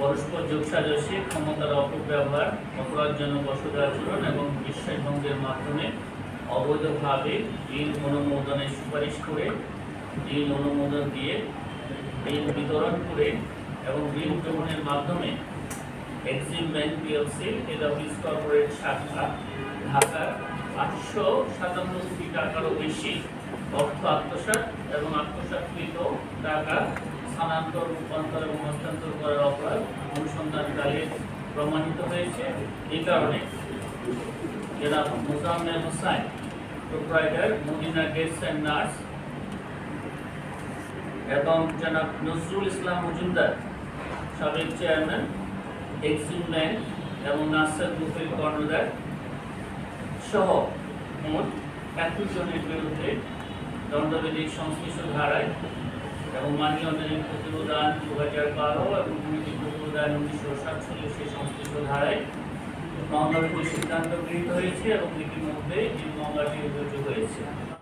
পরস্পর যোগসাজশে ক্ষমতার অপব্যবহার, অপরাধজনক অসদ আচরণ এবং বিশ্বাসভঙ্গের মাধ্যমে অবৈধভাবে ঋণ অনুমোদনের সুপারিশ করে, ঋণ অনুমোদন দিয়ে ঋণ বিতরণ করে এবং ঋণ গ্রহণের মাধ্যমে Exim bank PLC office corporate শাখা, ঢাকার আটশো সাতান্ন কোটি টাকারও বেশি অর্থ আত্মসাৎ এবং আত্মসাৎকৃত টাকা স্থানান্তর, রূপান্তর এবং হস্তান্তর করার প্রমাণিত হয়েছে এই কারণে। জনাব Mozammel Hossain, proprietor Madina gates and nurse এবং জনাব নজরুল ইসলাম মজুমদার, সাবেক চেয়ারম্যান এক্সিম ব্যাংক এবং নার্সার গ্রুপের কর্ণধার সহ মোট একুশ জনের বিরুদ্ধে দণ্ডবিধিক সংশ্লিষ্ট ধারায় এবং মানি লন্ডারিং প্রতিরোধান দু হাজার বারো এবং দুর্নীতি প্রতিরোধান উনিশশো সাতচল্লিশে সংশ্লিষ্ট ধারায় মামলার উপর সিদ্ধান্ত গৃহীত হয়েছে এবং ইতিমধ্যে এই মামলাটি রুজু হয়েছে।